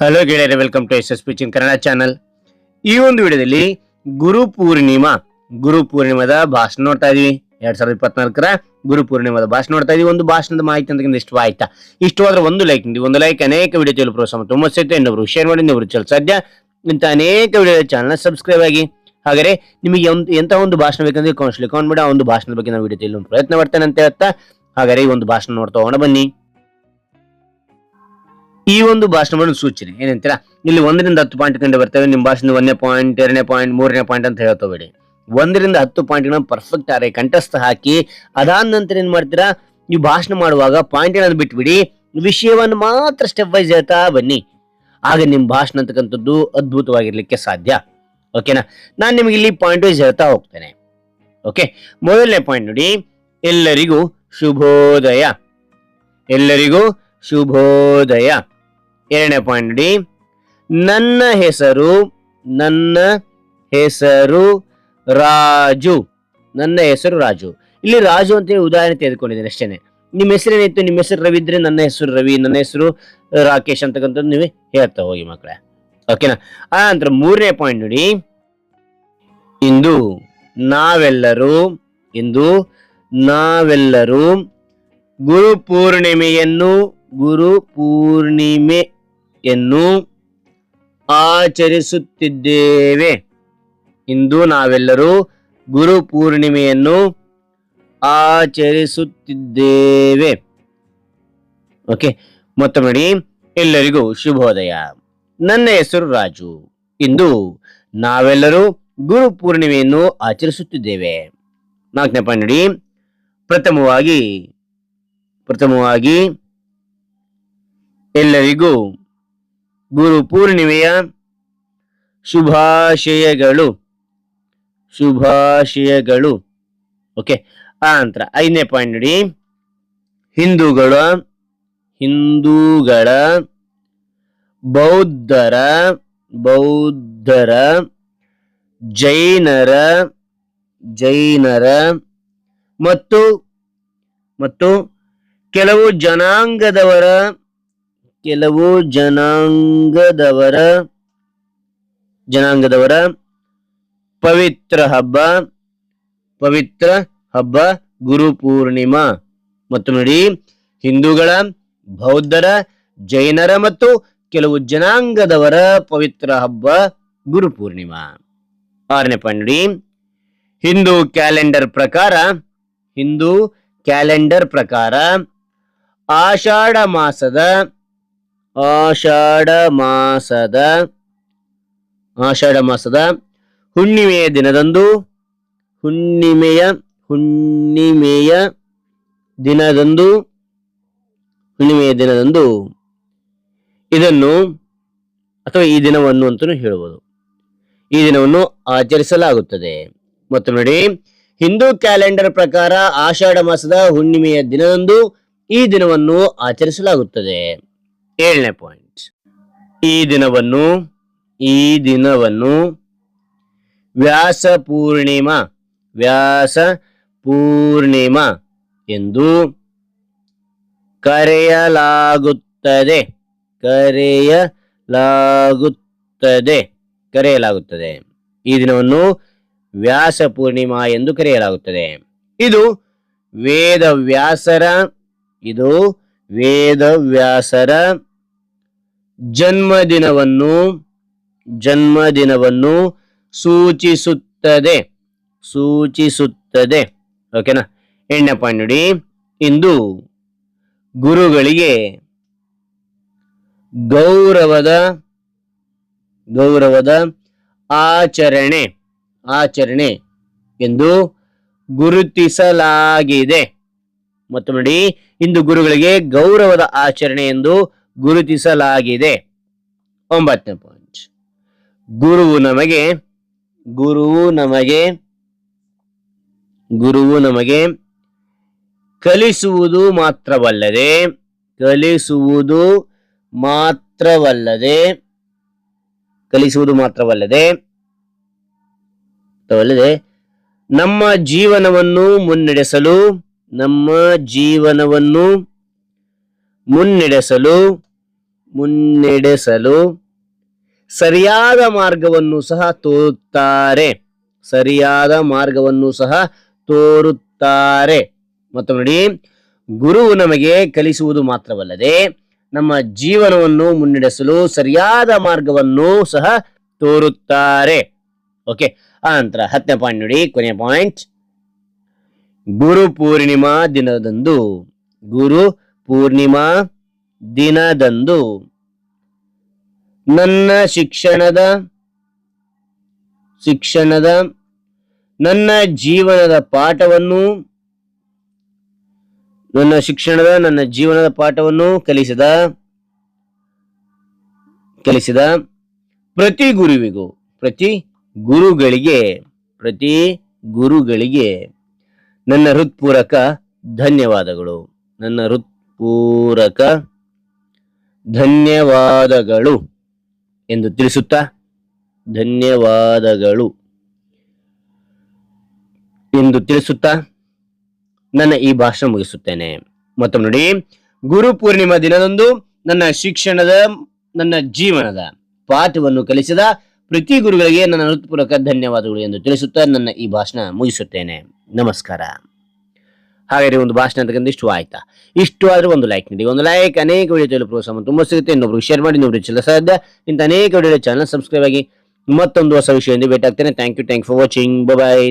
Hello ಗೆಳೆಯರೆ welcome to S S P Chin Kannada channel ಈ ಒಂದು ವಿಡಿಯೋದಲ್ಲಿ ಗುರು ಪೂರ್ಣಿಮಾ, ಗುರು ಪೂರ್ಣಿಮಾದ ಭಾಷಣ ನೋಡ್ತಾ ಇದೀವಿ. ಎರಡ್ ಸಾವಿರದ ಇಪ್ಪತ್ನಾಲ್ಕರ ಗುರು ಪೂರ್ಣಿಮಾದ ಭಾಷಣ ನೋಡ್ತಾ ಇದೀವಿ. ಒಂದು ಭಾಷಣದ ಮಾಹಿತಿ ಅಂತ ಇಷ್ಟ ಆಯ್ತಾ? ಇಷ್ಟವಾದ್ರೆ ಒಂದು ಲೈಕ್ ನೀಡಿ, ಒಂದು ಲೈಕ್ ಅನೇಕ ವಿಡಿಯೋ ಚಲು ಪ್ರೋತ್ಸಾಹ ತುಂಬ ಸಿಗುತ್ತೆ ಇನ್ನೊಬ್ರು ಶೇರ್ ಮಾಡಿ, ಇನ್ನೊಬ್ರು ಚಲ್ ಸಾಧ್ಯ ಇಂಥ ಅನೇಕ ವಿಡಿಯೋ ಚಾನಲ್ ಸಬ್ಸ್ಕ್ರೈಬ್ ಆಗಿ. ಹಾಗಾದ್ರೆ ನಿಮಗೆ ಎಂತ ಒಂದು ಭಾಷಣ ಬೇಕಂದ್ರೆ ಕೌನ್ಸಿಲ್ ಬಿಡ ಆ ಒಂದು ಭಾಷಣದ ಬಗ್ಗೆ ನಾವು ವಿಡಿಯೋ ಪ್ರಯತ್ನ ಮಾಡ್ತೇನೆ ಅಂತ ಹೇಳ್ತಾ. ಹಾಗಾದ್ರೆ ಈ ಒಂದು ಭಾಷಣ ನೋಡ್ತಾ ಹೋಗೋಣ, ಬನ್ನಿ. ಈ ಒಂದು ಭಾಷಣವನ್ನು ಸೂಚನೆ ಏನಂತೀರಾ? ಇಲ್ಲಿ ಒಂದರಿಂದ ಹತ್ತು ಪಾಯಿಂಟ್ ಕಂಡು ಬರ್ತವೆ. ನಿಮ್ಮ ಭಾಷಣದ ಒಂದನೇ ಪಾಯಿಂಟ್ ಎರಡನೇ ಪಾಯಿಂಟ್ ಮೂರನೇ ಪಾಯಿಂಟ್ ಅಂತ ಹೇಳ್ತೋಬೇಡಿ ಒಂದರಿಂದ ಹತ್ತು ಪಾಯಿಂಟ್ಗಳನ್ನ ಪರ್ಫೆಕ್ಟ್ ಆಗಿ ಕಂಠಸ್ಥ ಹಾಕಿ, ಅದಾದ ನಂತರ ಏನ್ ಮಾಡ್ತೀರಾ? ನೀವು ಭಾಷಣ ಮಾಡುವಾಗ ಪಾಯಿಂಟ್ ಏನಾದ್ರು ಬಿಟ್ಬಿಡಿ, ವಿಷಯವನ್ನು ಮಾತ್ರ ಸ್ಟೆಪ್ ವೈಸ್ ಹೇಳ್ತಾ ಬನ್ನಿ. ಆಗ ನಿಮ್ಮ ಭಾಷಣ ಅಂತಕ್ಕಂಥದ್ದು ಅದ್ಭುತವಾಗಿರ್ಲಿಕ್ಕೆ ಸಾಧ್ಯ. ಓಕೆನಾ ನಾನು ನಿಮಗೆ ಇಲ್ಲಿ ಪಾಯಿಂಟ್ ವೈಸ್ ಹೇಳ್ತಾ ಹೋಗ್ತೇನೆ. ಓಕೆ ಮೊದಲನೇ ಪಾಯಿಂಟ್ ನೋಡಿ. ಎಲ್ಲರಿಗೂ ಶುಭೋದಯ. ಎಲ್ಲರಿಗೂ ಶುಭೋದಯ. ಎರಡನೇ ಪಾಯಿಂಟ್ ನೋಡಿ. ನನ್ನ ಹೆಸರು ನನ್ನ ಹೆಸರು ರಾಜು. ನನ್ನ ಹೆಸರು ರಾಜು. ಇಲ್ಲಿ ರಾಜು ಅಂತೇಳಿ ಉದಾಹರಣೆ ತೆಗೆದುಕೊಂಡಿದ್ದೇನೆ ಅಷ್ಟೇನೆ. ನಿಮ್ಮ ಹೆಸರು ಏನಾಯ್ತು ನಿಮ್ಮ ಹೆಸರು ರವಿ ಇದ್ರೆ ನನ್ನ ಹೆಸರು ರವಿ, ನನ್ನ ಹೆಸರು ರಾಕೇಶ್ ಅಂತಕ್ಕಂಥದ್ದು ನೀವೇ ಹೇಳ್ತಾ ಹೋಗಿ ಮಕ್ಕಳೇ. ಓಕೆನಾ ಆ ನಂತರ ಮೂರನೇ ಪಾಯಿಂಟ್ ನೋಡಿ. ಇಂದು ನಾವೆಲ್ಲರೂ ಇಂದು ನಾವೆಲ್ಲರೂ ಗುರು ಪೂರ್ಣಿಮೆಯನ್ನು, ಗುರು ಪೂರ್ಣಿಮೆಯನ್ನು ಆಚರಿಸುತ್ತಿದ್ದೇವೆ. ಇಂದು ನಾವೆಲ್ಲರೂ ಗುರು ಪೂರ್ಣಿಮೆಯನ್ನು ಆಚರಿಸುತ್ತಿದ್ದೇವೆ. ಓಕೆ ಮತ್ತೊಮ್ಮೆ ಎಲ್ಲರಿಗೂ ಶುಭೋದಯ. ನನ್ನ ಹೆಸರು ರಾಜು. ಇಂದು ನಾವೆಲ್ಲರೂ ಗುರು ಪೂರ್ಣಿಮೆಯನ್ನು ಆಚರಿಸುತ್ತಿದ್ದೇವೆ. ನಾಲ್ಕನೇ ಪಾಯಿಂಟ್ ಪ್ರಥಮವಾಗಿ ಪ್ರಥಮವಾಗಿ ಎಲ್ಲರಿಗೂ ಗುರು ಪೂರ್ಣಿಮೆಯ ಶುಭಾಶಯಗಳು. ಶುಭಾಶಯಗಳು. ಓಕೆ, ಆ ನಂತರ ಐದನೇ ಪಾಯಿಂಟ್ ನೋಡಿ. ಹಿಂದೂಗಳ ಹಿಂದೂಗಳ, ಬೌದ್ಧರ ಬೌದ್ಧರ, ಜೈನರ ಜೈನರ ಮತ್ತು ಮತ್ತು ಕೆಲವು ಜನಾಂಗದವರ ಕೆಲವು ಜನಾಂಗದವರ ಜನಾಂಗದವರ ಪವಿತ್ರ ಹಬ್ಬ ಪವಿತ್ರ ಹಬ್ಬ ಗುರು ಪೂರ್ಣಿಮಾ ಮತ್ತು ನೋಡಿ, ಹಿಂದೂಗಳ, ಬೌದ್ಧರ, ಜೈನರ ಮತ್ತು ಕೆಲವು ಜನಾಂಗದವರ ಪವಿತ್ರ ಹಬ್ಬ ಗುರು ಪೂರ್ಣಿಮಾ ಆರನೇ ಪಾಯಿಂಟ್ ಹಿಂದೂ ಕ್ಯಾಲೆಂಡರ್ ಪ್ರಕಾರ, ಹಿಂದೂ ಕ್ಯಾಲೆಂಡರ್ ಪ್ರಕಾರ ಆಷಾಢ ಮಾಸದ ಆಷಾಢ ಮಾಸದ ಆಷಾಢ ಮಾಸದ ಹುಣ್ಣಿಮೆಯ ದಿನದಂದು, ಹುಣ್ಣಿಮೆಯ ಹುಣ್ಣಿಮೆಯ ದಿನದಂದು ಹುಣ್ಣಿಮೆಯ ದಿನದಂದು ಇದನ್ನು ಅಥವಾ ಈ ದಿನವನ್ನು ಅಂತಲೂ ಹೇಳಬಹುದು ಈ ದಿನವನ್ನು ಆಚರಿಸಲಾಗುತ್ತದೆ. ಮತ್ತು ನೋಡಿ, ಹಿಂದೂ ಕ್ಯಾಲೆಂಡರ್ ಪ್ರಕಾರ ಆಷಾಢ ಮಾಸದ ಹುಣ್ಣಿಮೆಯ ದಿನದಂದು ಈ ದಿನವನ್ನು ಆಚರಿಸಲಾಗುತ್ತದೆ. ಏಳನೇ ಪಾಯಿಂಟ್ ಈ ದಿನವನ್ನು ಈ ದಿನವನ್ನು ವ್ಯಾಸ ಪೂರ್ಣಿಮಾ ವ್ಯಾಸ ಪೂರ್ಣಿಮಾ ಎಂದು ಕರೆಯಲಾಗುತ್ತದೆ. ಕರೆಯಲಾಗುತ್ತದೆ. ಕರೆಯಲಾಗುತ್ತದೆ. ಈ ದಿನವನ್ನು ವ್ಯಾಸ ಪೂರ್ಣಿಮಾ ಎಂದು ಕರೆಯಲಾಗುತ್ತದೆ. ಇದು ವೇದ ವ್ಯಾಸರ ಇದು ವೇದ ವ್ಯಾಸರ ಜನ್ಮದಿನವನ್ನು ಜನ್ಮದಿನವನ್ನು ಸೂಚಿಸುತ್ತದೆ. ಸೂಚಿಸುತ್ತದೆ. ಓಕೆನಾ ಎಣ್ಣೆ ಪಾಯಿಂಟ್ ನೋಡಿ. ಇಂದು ಗುರುಗಳಿಗೆ ಗೌರವದ ಗೌರವದ ಆಚರಣೆ ಆಚರಣೆ ಎಂದು ಗುರುತಿಸಲಾಗಿದೆ. ಮತ್ತು ನೋಡಿ. ಇಂದು ಗುರುಗಳಿಗೆ ಗೌರವದ ಆಚರಣೆ ಎಂದು ಗುರುತಿಸಲಾಗಿದೆ. ಒಂಬತ್ತನೇ ಪಾಯಿಂಟ್ ಗುರುವು ನಮಗೆ ಗುರುವು ನಮಗೆ ಗುರುವು ನಮಗೆ ಕಲಿಸುವುದು ಮಾತ್ರವಲ್ಲದೆ ಕಲಿಸುವುದು ಮಾತ್ರವಲ್ಲದೆ ಕಲಿಸುವುದು ಮಾತ್ರವಲ್ಲದೆ ಅಲ್ಲದೆ ನಮ್ಮ ಜೀವನವನ್ನು ಮುನ್ನಡೆಸಲು, ನಮ್ಮ ಜೀವನವನ್ನು ಮುನ್ನಡೆಸಲು ಮುನ್ನಡೆಸಲು ಸರಿಯಾದ ಮಾರ್ಗವನ್ನು ಸಹ ತೋರುತ್ತಾರೆ. ಸರಿಯಾದ ಮಾರ್ಗವನ್ನು ಸಹ ತೋರುತ್ತಾರೆ. ಮತ್ತು ನೋಡಿ ಗುರುವು ನಮಗೆ ಕಲಿಸುವುದು ಮಾತ್ರವಲ್ಲದೆ ನಮ್ಮ ಜೀವನವನ್ನು ಮುನ್ನಡೆಸಲು ಸರಿಯಾದ ಮಾರ್ಗವನ್ನು ಸಹ ತೋರುತ್ತಾರೆ. ಓಕೆ, ಆ ನಂತರ ಹತ್ತನೇ ಪಾಯಿಂಟ್ ನೋಡಿ, ಕೊನೆಯ ಪಾಯಿಂಟ್. ಗುರು ಪೂರ್ಣಿಮಾ ದಿನದಂದು, ಗುರು ಪೂರ್ಣಿಮಾ ದಿನದಂದು ನನ್ನ ಶಿಕ್ಷಣದ ಶಿಕ್ಷಣದ, ನನ್ನ ಜೀವನದ ಪಾಠವನ್ನು, ನನ್ನ ಶಿಕ್ಷಣದ, ನನ್ನ ಜೀವನದ ಪಾಠವನ್ನು ಕಲಿಸಿದ ಕಲಿಸಿದ ಪ್ರತಿ ಗುರುವಿಗೂ, ಪ್ರತಿ ಗುರುಗಳಿಗೆ ಪ್ರತಿ ಗುರುಗಳಿಗೆ ನನ್ನ ಹೃತ್ಪೂರಕ ಧನ್ಯವಾದಗಳು. ನನ್ನ ಹೃತ್ಪೂರ್ವಕ ಧನ್ಯವಾದಗಳು ಎಂದು ತಿಳಿಸುತ್ತಾ ಧನ್ಯವಾದಗಳು ಎಂದು ತಿಳಿಸುತ್ತಾ ನನ್ನ ಈ ಭಾಷಣ ಮುಗಿಸುತ್ತೇನೆ. ಮತ್ತೊಮ್ಮೆ ನೋಡಿ. ಗುರು ಪೂರ್ಣಿಮಾ ದಿನದಂದು ನನ್ನ ಶಿಕ್ಷಣದ, ನನ್ನ ಜೀವನದ ಪಾಠವನ್ನು ಕಲಿಸಿದ ಪ್ರತಿ ಗುರುಗಳಿಗೆ ನನ್ನ ಹೃತ್ಪೂರ್ವಕ ಧನ್ಯವಾದಗಳು ಎಂದು ತಿಳಿಸುತ್ತಾ ನನ್ನ ಈ ಭಾಷಣ ಮುಗಿಸುತ್ತೇನೆ. ನಮಸ್ಕಾರ. ಹಾಗಾದ್ರೆ ಒಂದು ಭಾಷಣ ಅಂತಕ್ಕಂಥ ಇಷ್ಟು ಆಯ್ತಾ? ಇಷ್ಟು ಆದರೆ ಒಂದು ಲೈಕ್ ನೀಡಿ. ಒಂದು ಲೈಕ್ ಅನೇಕ ವಿಡಿಯೋ ಪ್ರೋತ್ಸಾಹ ತುಂಬ ಸಿಗುತ್ತೆ. ಇನ್ನೊಬ್ರು ಶೇರ್ ಮಾಡಿ ಇನ್ನೊಬ್ರು ಚಿಲ್ಲ ಸಾಧ್ಯ ಇಂಥ ಅನೇಕ ವಿಡಿಯೋ ಚಾನಲ್ ಸಬ್ಸ್ಕ್ರೈಬ್ ಆಗಿ ಮತ್ತೊಂದು ಹೊಸ ವಿಷಯದಿಂದ ಭೇಟಿ ಆಗ್ತೇನೆ. Thank you thank for watching bye